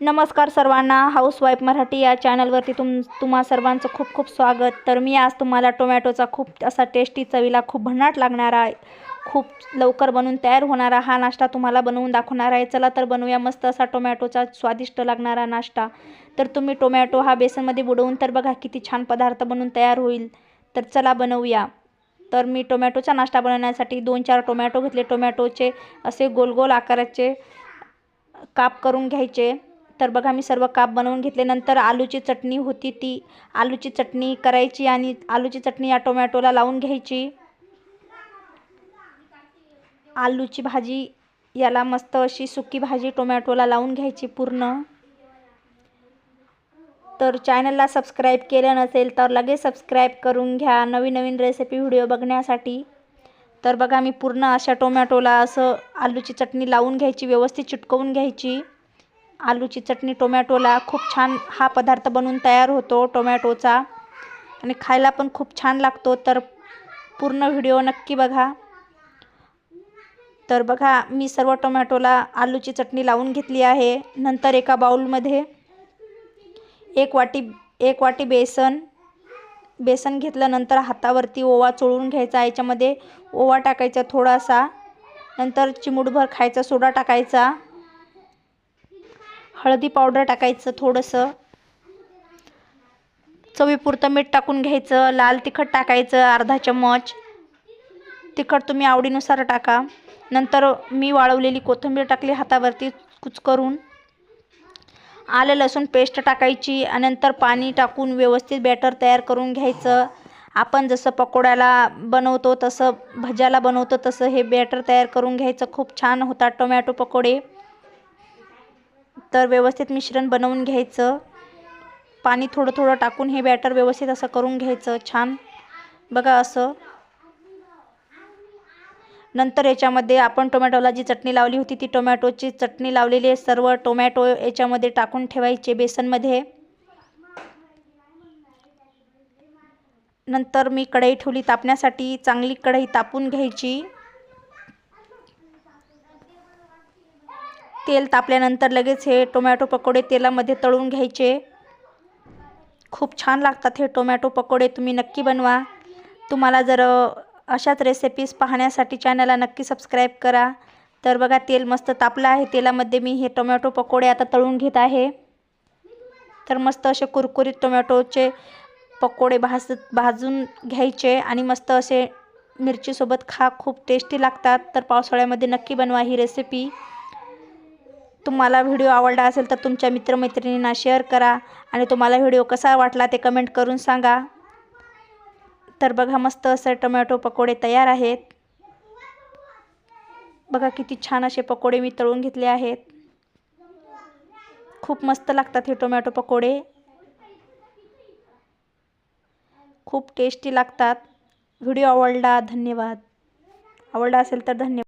नमस्कार सर्वांना. हाऊसवाईफ मराठी या चॅनलवरती तुम तुम्हा सर्वांचं खूप खूप स्वागत. तर मी आज तुम्हाला टोमॅटोचा खूप असा टेस्टी चवीला खूप भन्नाट लागणारा खूप लवकर बनवून तयार होणारा हा नाश्ता तुम्हाला बनवून दाखवणार आहे. चला तर बनवूया मस्त असा टोमॅटोचा स्वादिष्ट लागणारा नाश्ता. तर तुम्ही टोमॅटो हा बेसनमध्ये बुडवून तर बघा किती छान पदार्थ बनवून तयार होईल. तर चला बनवूया. तर मी टोमॅटोचा नाश्ता बनवण्यासाठी दोन चार टोमॅटो घेतले. टोमॅटोचे असे गोल गोल आकाराचे काप करून घ्यायचे. तर बघा मी सर्व काप बनवून घेतले. नंतर आलूची चटणी होती ती. आलूची चटणी करायची आणि आलूची चटणी या टोमॅटोला लावून घ्यायची. आलूची भाजी याला मस्त अशी सुकी भाजी टोमॅटोला लावून घ्यायची पूर्ण. तर चॅनलला सबस्क्राईब केलं नसेल तर लगेच सबस्क्राईब करून घ्या. नवीन नवीन रेसिपी व्हिडिओ बघण्यासाठी. तर बघा मी पूर्ण अशा टोमॅटोला असं आलूची चटणी लावून घ्यायची व्यवस्थित चिटकवून घ्यायची. आलूची चटणी टोमॅटोला खूप छान हा पदार्थ बनवून तयार होतो टोमॅटोचा. आणि खायला पण खूप छान लागतो तर पूर्ण व्हिडिओ नक्की बघा. तर बघा मी सर्व टोमॅटोला आलूची चटणी लावून घेतली आहे नंतर एका बाउलमध्ये एक वाटी एक वाटी बेसन. बेसन घेतल्यानंतर हातावरती ओवा चोळून घ्यायचा याच्यामध्ये ओवा टाकायचा थोडासा. नंतर चिमूटभर खायचा सोडा टाकायचा. हळदी पावडर टाकायचं थोडंसं. चवीपुरतं मीठ टाकून घ्यायचं. लाल तिखट टाकायचं अर्धा चम्मच. तिखट तुम्ही आवडीनुसार टाका. नंतर मी वाळवलेली कोथिंबीर टाकली हातावरती कुचकरून. आलं लसूण पेस्ट टाकायची आणि नंतर पाणी टाकून व्यवस्थित बॅटर तयार करून घ्यायचं. आपण जसं पकोड्याला बनवतो तसं भज्याला बनवतो तसं हे बॅटर तयार करून घ्यायचं. खूप छान होतात टोमॅटो पकोडे. तर व्यवस्थित मिश्रण बनवून घ्यायचं. पाणी थोडं थोडं टाकून हे बॅटर व्यवस्थित असं करून घ्यायचं छान. बघा असं. नंतर याच्यामध्ये आपण टोमॅटोला जी चटणी लावली होती ती टोमॅटोची चटणी लावलेली सर्व टोमॅटो याच्यामध्ये टाकून ठेवायचे बेसनमध्ये. नंतर मी कढई ठेवली तापण्यासाठी. चांगली कढई तापून घ्यायची. तेल तापल्यानंतर लगेच हे टोमॅटो पकोडे तेलामध्ये तळून घ्यायचे. खूप छान लागतात हे टोमॅटो पकोडे तुम्ही नक्की बनवा. तुम्हाला जर अशाच रेसिपीज पाहण्यासाठी चॅनलला नक्की सबस्क्राईब करा. तर बघा तेल मस्त तापलं आहे. तेलामध्ये मी हे टोमॅटो पकोडे आता तळून घेत आहे. तर मस्त असे कुरकुरीत टोमॅटोचे पकोडे भाज भाजून घ्यायचे आणि मस्त असे मिरचीसोबत खा खूप टेस्टी लागतात. तर पावसाळ्यामध्ये नक्की बनवा ही रेसिपी तुम्हाला व्हिडिओ आवडला असेल तर तुमच्या मित्रमैत्रिणींना शेअर करा आणि तुम्हाला व्हिडिओ कसा वाटला ते कमेंट करून सांगा. तर बघा मस्त असं टोमॅटो पकोडे तयार आहेत. बघा किती छान असे पकोडे मी तळून घेतले आहेत. खूप मस्त लागतात हे टोमॅटो पकोडे. खूप टेस्टी लागतात. व्हिडिओ आवडला धन्यवाद. आवडला असेल तर धन्यवाद.